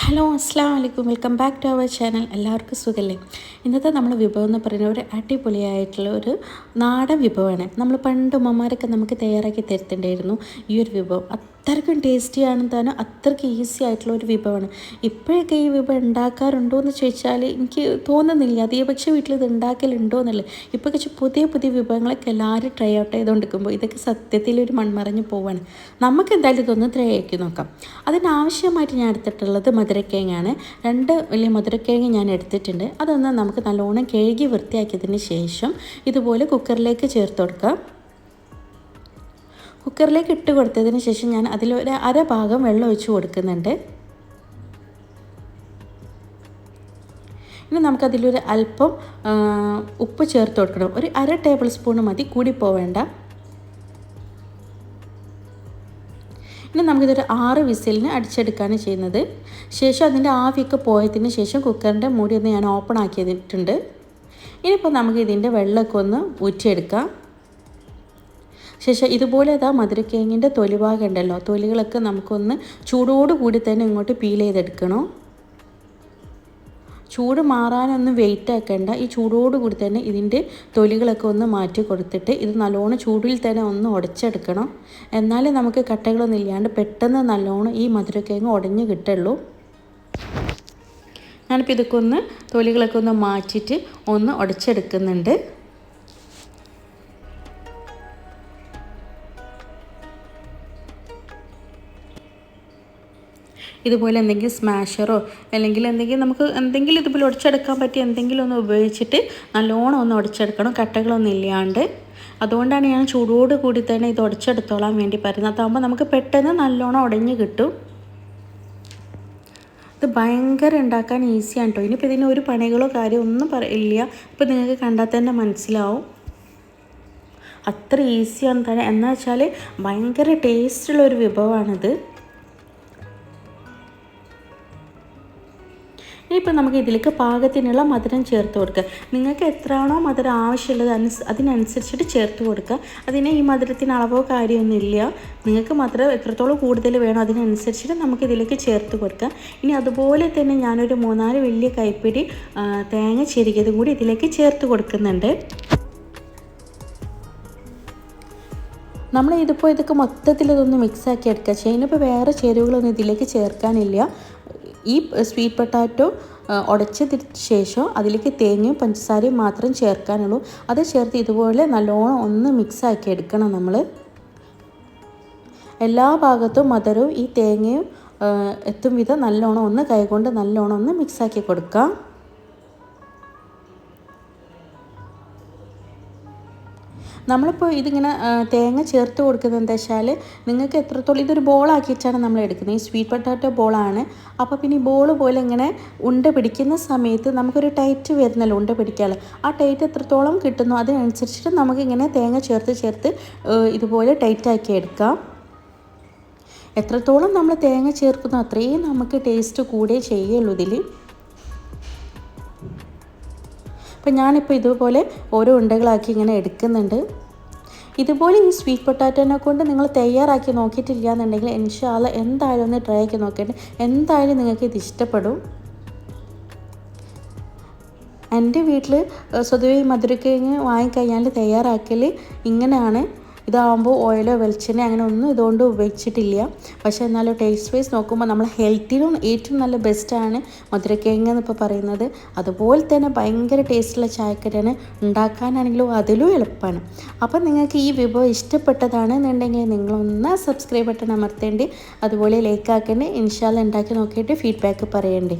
Hello അസ്സാം വലൈക്കും welcome back to our channel. എല്ലാവർക്കും സുഖല്ലേ? ഇന്നത്തെ നമ്മൾ വിഭവം എന്ന് പറയുന്നത് ഒരു അടിപൊളിയായിട്ടുള്ള ഒരു നാടൻ വിഭവമാണ്. നമ്മൾ പണ്ട് ഉമ്മമാരൊക്കെ നമുക്ക് തയ്യാറാക്കി തരുത്തുണ്ടായിരുന്നു ഈ ഒരു വിഭവം. അത്രയ്ക്കും ടേസ്റ്റിയാണ് താനും അത്രയ്ക്ക് ഈസി ആയിട്ടുള്ള ഒരു വിഭവമാണ്. ഇപ്പോഴൊക്കെ ഈ വിഭവം ഉണ്ടാക്കാറുണ്ടോ എന്ന് ചോദിച്ചാൽ എനിക്ക് തോന്നുന്നില്ല. അതേ പക്ഷേ വീട്ടിൽ ഇത് ഉണ്ടാക്കലുണ്ടോ എന്നല്ലേ. ഇപ്പോൾ കുറച്ച് പുതിയ പുതിയ വിഭവങ്ങളൊക്കെ എല്ലാവരും ട്രൈ ഔട്ട് ചെയ്തുകൊണ്ടിരിക്കുമ്പോൾ ഇതൊക്കെ സത്യത്തിൽ ഒരു മൺമറഞ്ഞ് പോവാണ്. നമുക്ക് എന്തായാലും ഇതൊന്ന് ട്രൈ ആക്കി നോക്കാം. അതിനാവശ്യമായിട്ട് ഞാൻ എടുത്തിട്ടുള്ളത് മധുരക്കിഴങ്ങാണ് രണ്ട് വലിയ മധുരക്കിഴങ്ങ് ഞാൻ എടുത്തിട്ടുണ്ട്. അതൊന്ന് നമുക്ക് നല്ലോണം കഴുകി വൃത്തിയാക്കിയതിന് ശേഷം ഇതുപോലെ കുക്കറിലേക്ക് ചേർത്ത് കൊടുക്കാം. കുക്കറിലേക്ക് ഇട്ട് കൊടുത്തതിന് ശേഷം ഞാൻ അതിലൊരു അര ഭാഗം വെള്ളം ഒഴിച്ച് കൊടുക്കുന്നുണ്ട്. ഇനി നമുക്കതിലൊരു അല്പം ഉപ്പ് ചേർത്ത് കൊടുക്കണം. ഒരു അര ടേബിൾ സ്പൂൺ മതി കൂടി പോവേണ്ട. ഇനി നമുക്കിതൊരു ആറ് വിസിലിന് അടിച്ചെടുക്കുകയാണ് ചെയ്യുന്നത്. ശേഷം അതിന്റെ ആവിയൊക്കെ പോയതിന് ശേഷം കുക്കറിന്റെ മൂടി ഒന്ന് ഞാൻ ഓപ്പൺ ആക്കിയിട്ടുണ്ട്. ഇനിയിപ്പോൾ നമുക്ക് ഇതിന്റെ വെള്ളമൊക്കെ ഒന്ന് ഊറ്റിയെടുക്കാം. ശേഷം ഇതുപോലെ അതാ മധുരക്കിഴങ്ങിന്റെ തൊലിഭാഗം ഉണ്ടല്ലോ തൊലികളൊക്കെ നമുക്കൊന്ന് ചൂടോട് കൂടി തന്നെ ഇങ്ങോട്ട് പീൽ ചെയ്തെടുക്കണം. ചൂട് മാറാനൊന്നും വെയിറ്റ് ആക്കേണ്ട. ഈ ചൂടോട് കൂടി തന്നെ ഇതിന്റെ തൊലികളൊക്കെ ഒന്ന് മാറ്റി കൊടുത്തിട്ട് ഇത് നല്ലോണം ചൂടിൽ തന്നെ ഒന്ന് ഉടച്ചെടുക്കണം. എന്നാലേ നമുക്ക് കട്ടകളൊന്നും ഇല്ലാണ്ട് പെട്ടെന്ന് നല്ലോണം ഈ മധുരക്കിഴങ്ങ് ഉടഞ്ഞ് കിട്ടുള്ളൂ. ഞാനിപ്പോൾ ഇതൊക്കെ ഒന്ന് തൊലികളൊക്കെ ഒന്ന് മാറ്റിയിട്ട് ഒന്ന് ഉടച്ചെടുക്കുന്നുണ്ട്. ഇതുപോലെ എന്തെങ്കിലും സ്മാഷറോ അല്ലെങ്കിൽ എന്തെങ്കിലും നമുക്ക് എന്തെങ്കിലും ഇതുപോലെ ഉടച്ചെടുക്കാൻ പറ്റിയ എന്തെങ്കിലും ഒന്ന് ഉപയോഗിച്ചിട്ട് നല്ലോണം ഒന്ന് ഉടച്ചെടുക്കണം കട്ടകളൊന്നും ഇല്ലാണ്ട്. അതുകൊണ്ടാണ് ഞാൻ ചൂടോട് കൂടി തന്നെ ഇത് ഉടച്ചെടുത്തോളാൻ വേണ്ടി പറയുന്നത്. അതാകുമ്പോൾ നമുക്ക് പെട്ടെന്ന് നല്ലോണം ഉടഞ്ഞു കിട്ടും. ഇത് ഭയങ്കര ഉണ്ടാക്കാൻ ഈസിയാണ് കേട്ടോ ഇനിയിപ്പോൾ ഇതിന് ഒരു പണികളോ കാര്യമോ ഒന്നും പറയില്ല ഇപ്പോൾ നിങ്ങൾക്ക് കണ്ടാൽ തന്നെ മനസ്സിലാവും. അത്ര ഈസിയാണ് തന്നെ. എന്ന് വെച്ചാൽ ഭയങ്കര ടേസ്റ്റുള്ള ഒരു വിഭവമാണിത് ഇനിയിപ്പോൾ നമുക്ക് ഇതിലേക്ക് പാകത്തിനുള്ള മധുരം ചേർത്ത് കൊടുക്കുക. നിങ്ങൾക്ക് എത്രയാണോ മധുരം ആവശ്യമുള്ളത് അനുസ അതിനനുസരിച്ചിട്ട് ചേർത്ത് കൊടുക്കുക. അതിന് ഈ മധുരത്തിന് അളവോ കാര്യമൊന്നുമില്ല നിങ്ങൾക്ക് മധുരം എത്രത്തോളം കൂടുതൽ വേണോ അതിനനുസരിച്ചിട്ട് നമുക്ക് ഇതിലേക്ക് ചേർത്ത് കൊടുക്കുക. ഇനി അതുപോലെ തന്നെ ഞാനൊരു മൂന്നാൽ വലിയ കൈപ്പിടി തേങ്ങ ചെരുകിയതും കൂടി ഇതിലേക്ക് ചേർത്ത് കൊടുക്കുന്നുണ്ട്. നമ്മൾ ഇതിപ്പോൾ ഇതൊക്കെ മൊത്തത്തിൽ ഇതൊന്ന് മിക്സാക്കി എടുക്കുക. ചെയ്യുന്നപ്പോൾ വേറെ ചേരുവകളൊന്നും ഇതിലേക്ക് ചേർക്കാനില്ല. ഈ സ്വീറ്റ് പൊട്ടാറ്റോ ഉടച്ചതിന് ശേഷം അതിലേക്ക് തേങ്ങയും പഞ്ചസാരയും മാത്രം ചേർക്കാനുള്ളൂ. അത് ചേർത്ത് ഇതുപോലെ നല്ലോണം ഒന്ന് മിക്സാക്കി എടുക്കണം നമ്മൾ എല്ലാ ഭാഗത്തും മധുരവും ഈ തേങ്ങയും എത്തും വിധം നല്ലോണം ഒന്ന് കൈകൊണ്ട് നല്ലോണം ഒന്ന് മിക്സാക്കി കൊടുക്കാം. നമ്മളിപ്പോൾ ഇതിങ്ങനെ തേങ്ങ ചേർത്ത് കൊടുക്കുന്നത് എന്താ വെച്ചാൽ നിങ്ങൾക്ക് എത്രത്തോളം ഇതൊരു ബോളാക്കിയിട്ടാണ് നമ്മൾ എടുക്കുന്നത്. ഈ സ്വീറ്റ് പൊട്ടാറ്റോ ബോളാണ് അപ്പോൾ പിന്നെ ഈ ബോൾ പോലെ ഇങ്ങനെ ഉണ്ട പിടിക്കുന്ന സമയത്ത് നമുക്കൊരു ടൈറ്റ് വരുന്നല്ലോ ഉണ്ട പിടിക്കാൻ ആ ടൈറ്റ് എത്രത്തോളം കിട്ടുന്നു അതിനനുസരിച്ചിട്ട് നമുക്കിങ്ങനെ തേങ്ങ ചേർത്ത് ചേർത്ത് ഇതുപോലെ ടൈറ്റാക്കി എടുക്കാം. എത്രത്തോളം നമ്മൾ തേങ്ങ ചേർക്കുന്നു അത്രയും നമുക്ക് ടേസ്റ്റ് കൂടെ ചെയ്യുള്ളൂ ഇതിൽ അപ്പം ഞാനിപ്പോൾ ഇതുപോലെ ഓരോ ഉണ്ടകളാക്കി ഇങ്ങനെ എടുക്കുന്നുണ്ട്. ഇതുപോലെ ഈ സ്വീറ്റ് പൊട്ടാറ്റോനെ കൊണ്ട് നിങ്ങൾ തയ്യാറാക്കി നോക്കിയിട്ടില്ല എന്നുണ്ടെങ്കിൽ ഇൻഷാല്ല എന്തായാലും ഒന്ന് ട്രൈ ആക്കി നോക്കേണ്ട. എന്തായാലും നിങ്ങൾക്ക് ഇത് ഇഷ്ടപ്പെടും. എന്റെ വീട്ടിൽ സ്വതവേ മധുരക്കിഴങ്ങ് വാങ്ങിക്കഴിഞ്ഞാൽ തയ്യാറാക്കൽ ഇങ്ങനെയാണ്. ഇതാകുമ്പോൾ ഓയിലോ വെളിച്ചെണ്ണ അങ്ങനെ ഒന്നും ഇതുകൊണ്ട് ഉപയോഗിച്ചിട്ടില്ല. പക്ഷേ എന്നാലും ടേസ്റ്റ് വൈസ് നോക്കുമ്പോൾ നമ്മൾ ഹെൽത്തിനും ഏറ്റവും നല്ല ബെസ്റ്റാണ് മധുരക്കിഴങ്ങ് എന്നിപ്പോൾ പറയുന്നത്. അതുപോലെ തന്നെ ഭയങ്കര ടേസ്റ്റുള്ള ചായക്കരയാണ് ഉണ്ടാക്കാനാണെങ്കിലും അതിലും എളുപ്പമാണ് അപ്പം നിങ്ങൾക്ക് ഈ വിഭവം ഇഷ്ടപ്പെട്ടതാണെന്നുണ്ടെങ്കിൽ നിങ്ങളൊന്ന് സബ്സ്ക്രൈബ് ബട്ടൺ അമർത്തേണ്ടി അതുപോലെ ലൈക്ക് ആക്കേണ്ടി ഇൻഷാല്ല ഉണ്ടാക്കി നോക്കിയിട്ട് ഫീഡ്ബാക്ക് പറയേണ്ടി.